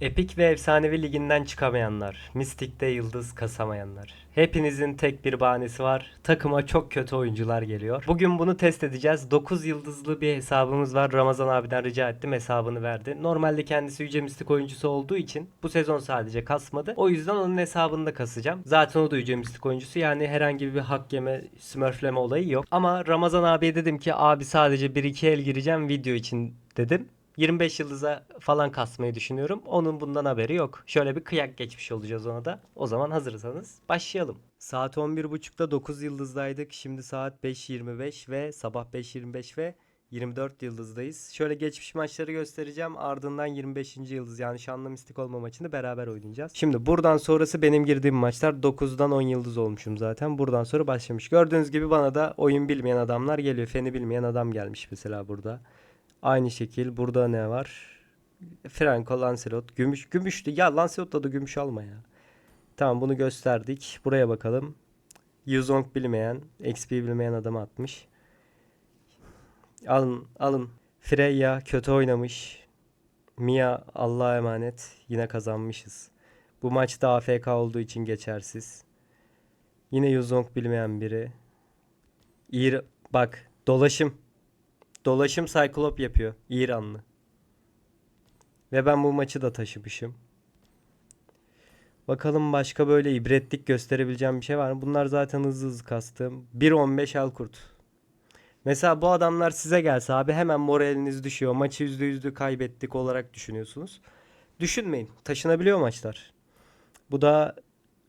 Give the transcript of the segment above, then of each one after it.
Epik ve efsanevi liginden çıkamayanlar, Mistik'te yıldız kasamayanlar. Hepinizin tek bir bahanesi var. Takıma çok kötü oyuncular geliyor. Bugün bunu test edeceğiz. 9 yıldızlı bir hesabımız var. Ramazan abiden rica ettim hesabını verdi. Normalde kendisi Yüce Mistik oyuncusu olduğu için bu sezon sadece kasmadı. O yüzden onun hesabını da kasacağım. Zaten o da Yüce Mistik oyuncusu. Yani herhangi bir hak yeme, smurfleme olayı yok. Ama Ramazan abiye dedim ki abi sadece 1-2 el gireceğim video için dedim. 25 yıldıza falan kasmayı düşünüyorum. Onun bundan haberi yok. Şöyle bir kıyak geçmiş olacağız ona da. O zaman hazırsanız başlayalım. Saat 11.30'da 9 yıldızdaydık. Şimdi saat 5.25 ve sabah 5.25 ve 24 yıldızdayız. Şöyle geçmiş maçları göstereceğim. Ardından 25. yıldız yani şanlı mistik olma maçını beraber oynayacağız. Şimdi buradan sonrası benim girdiğim maçlar 9'dan 10 yıldız olmuşum zaten. Buradan sonra başlamış. Gördüğünüz gibi bana da oyun bilmeyen adamlar geliyor. Feni bilmeyen adam gelmiş mesela burada. Aynı şekil burada ne var? Franco, Lancelot, gümüş. Gümüştü. Ya Lancelot'ta da gümüş alma ya. Tamam bunu gösterdik. Buraya bakalım. Yuzong bilmeyen, XP bilmeyen adamı atmış. Alın, alın. Freya kötü oynamış. Mia Allah'a emanet. Yine kazanmışız. Bu maçta AFK olduğu için geçersiz. Yine Yuzong bilmeyen biri. İr bak dolaşım. Dolaşım Cyclop yapıyor. İranlı. Ve ben bu maçı da taşımışım. Bakalım başka böyle ibretlik gösterebileceğim bir şey var mı? Bunlar zaten hızlı hızlı kastım. 1.15 Alkurt. Mesela bu adamlar size gelse abi hemen moraliniz düşüyor. Maçı %100'lü kaybettik olarak düşünüyorsunuz. Düşünmeyin. Taşınabiliyor maçlar. Bu da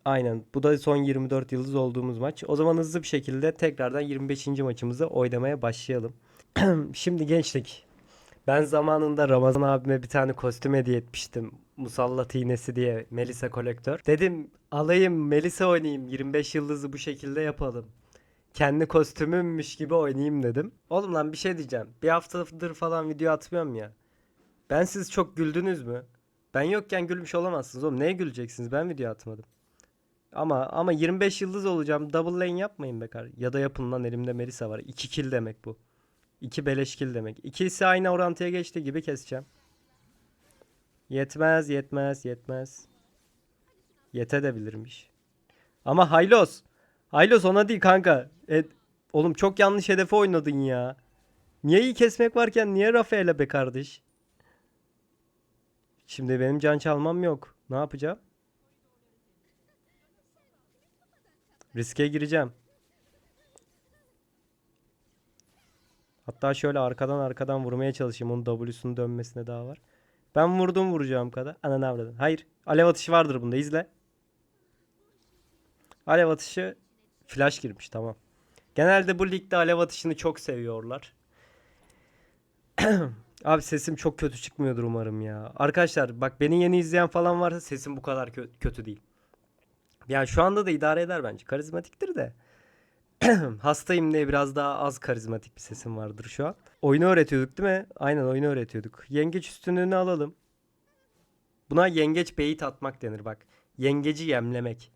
aynen. Bu da son 24 yıldız olduğumuz maç. O zaman hızlı bir şekilde tekrardan 25. maçımızı oynamaya başlayalım. Şimdi gençlik. Ben zamanında Ramazan abime bir tane kostüm hediye etmiştim. Musallat iğnesi diye Melisa kolektör. Dedim alayım Melisa oynayayım 25 yıldızı bu şekilde yapalım. Kendi kostümümmüş gibi oynayayım dedim. Oğlum lan bir şey diyeceğim. Bir haftadır falan video atmıyorum ya. Ben siz çok güldünüz mü? Ben yokken gülmüş olamazsınız oğlum. Neye güleceksiniz? Ben video atmadım. Ama ama 25 yıldız olacağım. Double lane yapmayın be kar. Ya da yapın lan elimde Melisa var. 2 kill demek bu. 2 beleş kill demek. İkisi aynı orantıya geçti gibi keseceğim. Yetmez, yetmez, yetmez. Yetebilirmiş. Ama Haylos. Haylos ona değil kanka. E, oğlum çok yanlış hedefe oynadın ya. Niye iyi kesmek varken niye Rafael'e be kardeş? Şimdi benim can çalmam yok. Ne yapacağım? Riske gireceğim. Hatta şöyle arkadan arkadan vurmaya çalışayım. Onun W'sunun dönmesine daha var. Ben vurdum vuracağım kadar. Ananı avradın. Hayır. Alev atışı vardır bunda. izle. Alev atışı flash girmiş tamam. Genelde bu ligde alev atışını çok seviyorlar. Abi sesim çok kötü çıkmıyordur umarım ya. Arkadaşlar bak beni yeni izleyen falan varsa sesim bu kadar kö- kötü değil. Yani şu anda da idare eder bence. Karizmatiktir de. Hastayım diye biraz daha az karizmatik bir sesim vardır şu an. Oyunu öğretiyorduk değil mi? Aynen oyunu öğretiyorduk. Yengeç üstünlüğünü alalım. Buna yengeç beyit atmak denir bak. Yengeci yemlemek.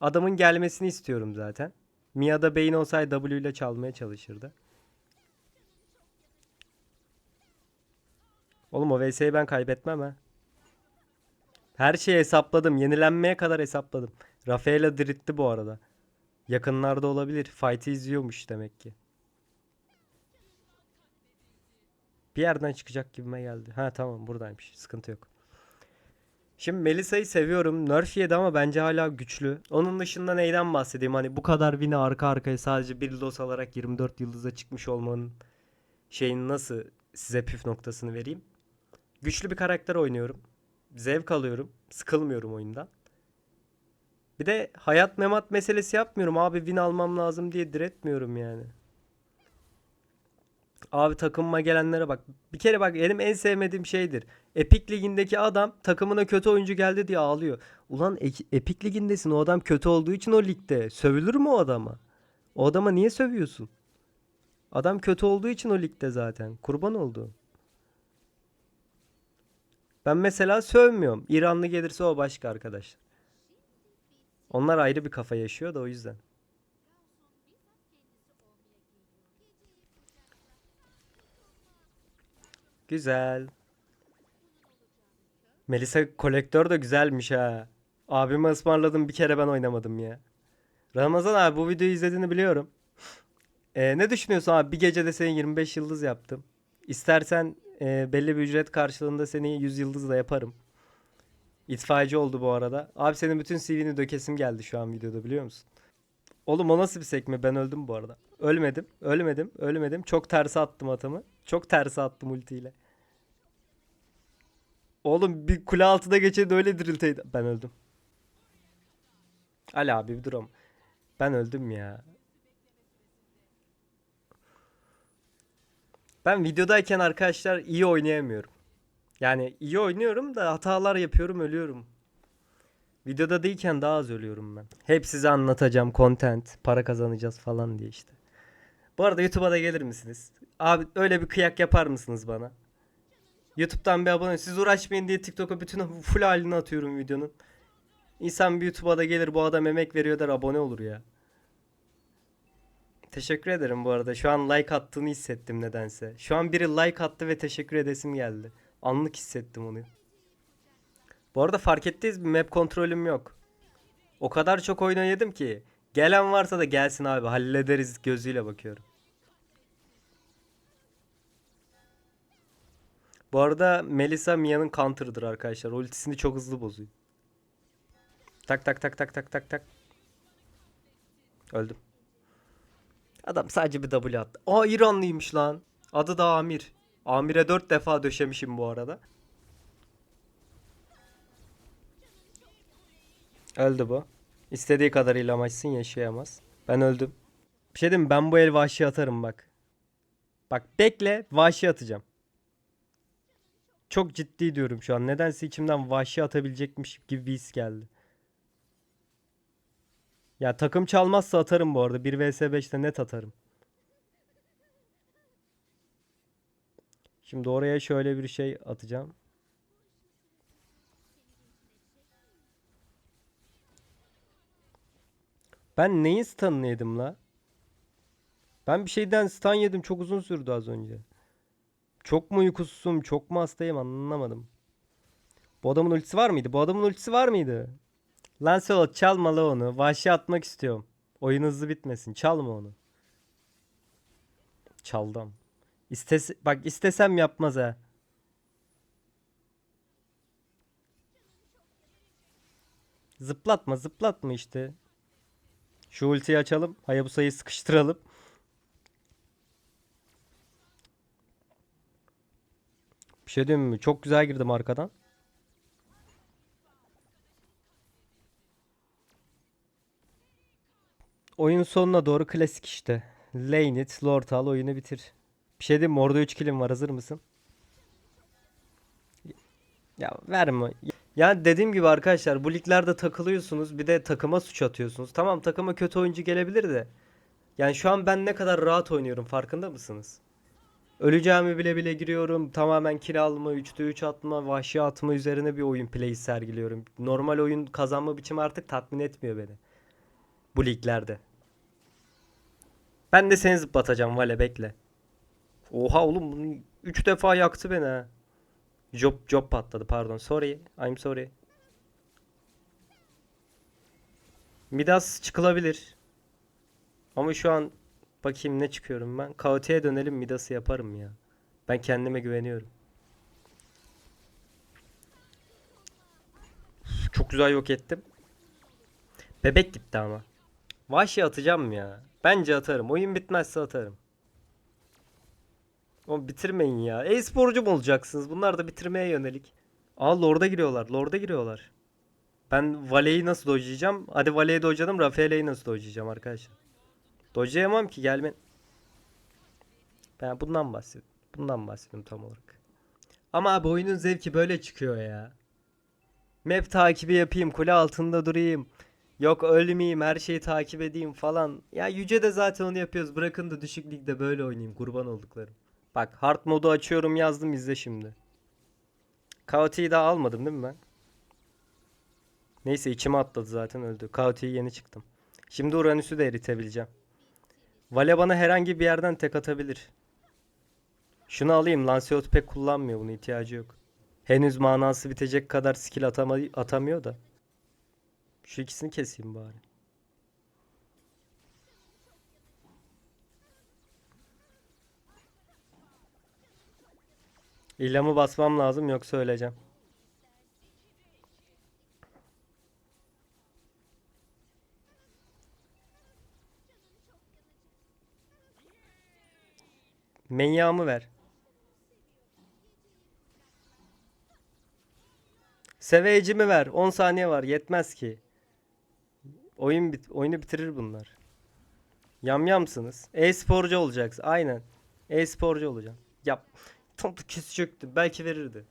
Adamın gelmesini istiyorum zaten. Mia'da beyin olsaydı W ile çalmaya çalışırdı. Oğlum o VS'yi ben kaybetmem ha. Her şeyi hesapladım. Yenilenmeye kadar hesapladım. Rafaela diritti bu arada. Yakınlarda olabilir. Fight'ı izliyormuş demek ki. Bir yerden çıkacak gibime geldi. Ha tamam buradaymış. Sıkıntı yok. Şimdi Melisa'yı seviyorum. Nerf yedi ama bence hala güçlü. Onun dışında neyden bahsedeyim? Hani bu kadar win'i arka arkaya sadece bir los alarak 24 yıldıza çıkmış olmanın şeyin nasıl size püf noktasını vereyim. Güçlü bir karakter oynuyorum. Zevk alıyorum. Sıkılmıyorum oyundan. Bir de hayat memat meselesi yapmıyorum. Abi win almam lazım diye diretmiyorum yani. Abi takımıma gelenlere bak. Bir kere bak benim en sevmediğim şeydir. Epic Ligi'ndeki adam takımına kötü oyuncu geldi diye ağlıyor. Ulan Epic Ligi'ndesin. O adam kötü olduğu için o ligde. Sövülür mü o adama? O adama niye sövüyorsun? Adam kötü olduğu için o ligde zaten. Kurban oldu. Ben mesela sövmüyorum. İranlı gelirse o başka arkadaşlar. Onlar ayrı bir kafa yaşıyor da o yüzden. Güzel. Melisa kolektör de güzelmiş ha. Abime ısmarladım bir kere ben oynamadım ya. Ramazan abi bu videoyu izlediğini biliyorum. Ee, ne düşünüyorsun abi? Bir gecede seni 25 yıldız yaptım. İstersen e, belli bir ücret karşılığında seni 100 yıldız da yaparım. İtfaiyeci oldu bu arada. Abi senin bütün CV'ni dökesim geldi şu an videoda biliyor musun? Oğlum o nasıl bir sekme? Ben öldüm bu arada. Ölmedim, ölmedim, ölmedim. Çok terse attım atımı. Çok terse attım ultiyle. Oğlum bir kule altına geçen de öyle dirilteydi. Ben öldüm. Ali abi bir durum. Ben öldüm ya. Ben videodayken arkadaşlar iyi oynayamıyorum. Yani iyi oynuyorum da hatalar yapıyorum ölüyorum. Videoda değilken daha az ölüyorum ben. Hep size anlatacağım content, para kazanacağız falan diye işte. Bu arada YouTube'a da gelir misiniz? Abi öyle bir kıyak yapar mısınız bana? YouTube'dan bir abone. Siz uğraşmayın diye TikTok'a bütün full halini atıyorum videonun. İnsan bir YouTube'a da gelir bu adam emek veriyor der abone olur ya. Teşekkür ederim bu arada. Şu an like attığını hissettim nedense. Şu an biri like attı ve teşekkür edesim geldi. Anlık hissettim onu. Bu arada fark ettiniz mi? Map kontrolüm yok. O kadar çok oyun oynadım ki. Gelen varsa da gelsin abi. Hallederiz gözüyle bakıyorum. Bu arada Melissa Mia'nın counter'ıdır arkadaşlar. Ultisini çok hızlı bozuyor. Tak tak tak tak tak tak tak. Öldüm. Adam sadece bir W attı. Aa İranlıymış lan. Adı da Amir. Amir'e 4 defa döşemişim bu arada. Öldü bu. İstediği kadarıyla amaçsın yaşayamaz. Ben öldüm. Bir şey diyeyim? Ben bu el vahşi atarım bak. Bak bekle vahşi atacağım. Çok ciddi diyorum şu an. Nedense içimden vahşi atabilecekmiş gibi bir his geldi. Ya takım çalmazsa atarım bu arada. 1 vs 5'te net atarım. Şimdi oraya şöyle bir şey atacağım. Ben neyin stun'ını yedim la? Ben bir şeyden stun yedim çok uzun sürdü az önce. Çok mu uykusuzum, çok mu hastayım anlamadım. Bu adamın ultisi var mıydı? Bu adamın ultisi var mıydı? Lancelot çalma la onu. Vahşi atmak istiyorum. Oyun hızlı bitmesin. Çalma onu. Çaldım. İstes bak istesem yapmaz ha. Zıplatma zıplatma işte. Şu ultiyi açalım. Hayabusa'yı sıkıştıralım. Bir şey diyeyim mi? Çok güzel girdim arkadan. Oyun sonuna doğru klasik işte. Lane it, Lord al oyunu bitir. Bir şey diyeyim mi? Orada 3 kilim var. Hazır mısın? Ya verme. Ya dediğim gibi arkadaşlar bu liglerde takılıyorsunuz. Bir de takıma suç atıyorsunuz. Tamam takıma kötü oyuncu gelebilir de. Yani şu an ben ne kadar rahat oynuyorum farkında mısınız? Öleceğimi bile bile giriyorum. Tamamen kill alma, 3'te 3 atma, vahşi atma üzerine bir oyun play'i sergiliyorum. Normal oyun kazanma biçimi artık tatmin etmiyor beni. Bu liglerde. Ben de seni zıplatacağım Vale bekle. Oha oğlum bunu 3 defa yaktı beni ha. Job job patladı pardon. Sorry. I'm sorry. Midas çıkılabilir. Ama şu an bakayım ne çıkıyorum ben. KOT'ye dönelim Midas'ı yaparım ya. Ben kendime güveniyorum. Çok güzel yok ettim. Bebek gitti ama. Vahşi atacağım ya. Bence atarım. Oyun bitmezse atarım. Oğlum bitirmeyin ya. E-sporcu mu olacaksınız? Bunlar da bitirmeye yönelik. Aa Lord'a giriyorlar. Lord'a giriyorlar. Ben Vale'yi nasıl dojlayacağım? Hadi Vale'yi dojladım. Rafael'i nasıl dojlayacağım arkadaşlar? Dojlayamam ki gelme. Ben bundan bahsediyorum. Bundan bahsediyorum tam olarak. Ama abi oyunun zevki böyle çıkıyor ya. Map takibi yapayım, kule altında durayım. Yok ölmeyeyim, her şeyi takip edeyim falan. Ya Yüce de zaten onu yapıyoruz. Bırakın da düşük ligde böyle oynayayım. Kurban olduklarım. Bak hard modu açıyorum yazdım izle şimdi. Kaoti'yi daha almadım değil mi ben? Neyse içime atladı zaten öldü. Kaoti'yi yeni çıktım. Şimdi Uranüs'ü de eritebileceğim. Vale bana herhangi bir yerden tek atabilir. Şunu alayım. Lancelot pek kullanmıyor. Bunun ihtiyacı yok. Henüz manası bitecek kadar skill atama atamıyor da. Şu ikisini keseyim bari. İlamı basmam lazım yoksa öleceğim. Menyağımı ver. Seveyicimi ver. 10 saniye var. Yetmez ki. Oyun bit oyunu bitirir bunlar. Yamyamsınız. E-sporcu olacaksın. Aynen. E-sporcu olacağım. Yap. Tam da kesecekti. Belki verirdi.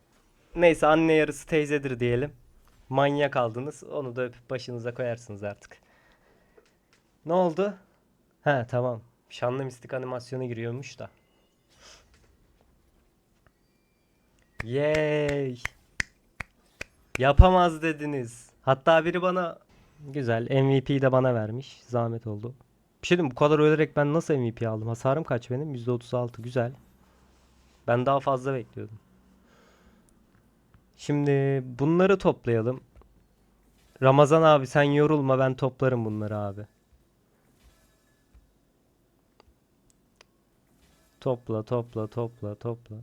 Neyse anne yarısı teyzedir diyelim. Manyak aldınız. Onu da öpüp başınıza koyarsınız artık. Ne oldu? He tamam. Şanlı mistik animasyonu giriyormuş da. Yay. Yapamaz dediniz. Hatta biri bana güzel MVP'yi de bana vermiş. Zahmet oldu. Bir şey diyeyim bu kadar ölerek ben nasıl MVP aldım? Hasarım kaç benim? %36 güzel. Ben daha fazla bekliyordum. Şimdi bunları toplayalım. Ramazan abi sen yorulma ben toplarım bunları abi. Topla topla topla topla.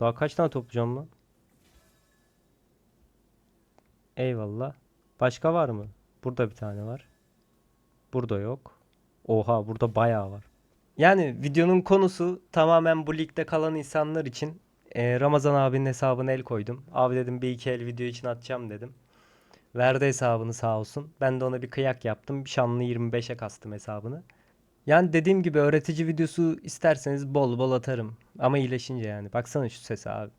Daha kaç tane toplayacağım lan? Eyvallah. Başka var mı? Burada bir tane var. Burada yok. Oha burada bayağı var. Yani videonun konusu tamamen bu ligde kalan insanlar için e, Ramazan abinin hesabına el koydum. Abi dedim bir iki el video için atacağım dedim. Verdi hesabını sağ olsun. Ben de ona bir kıyak yaptım. Şanlı 25'e kastım hesabını. Yani dediğim gibi öğretici videosu isterseniz bol bol atarım. Ama iyileşince yani. Baksana şu sese abi.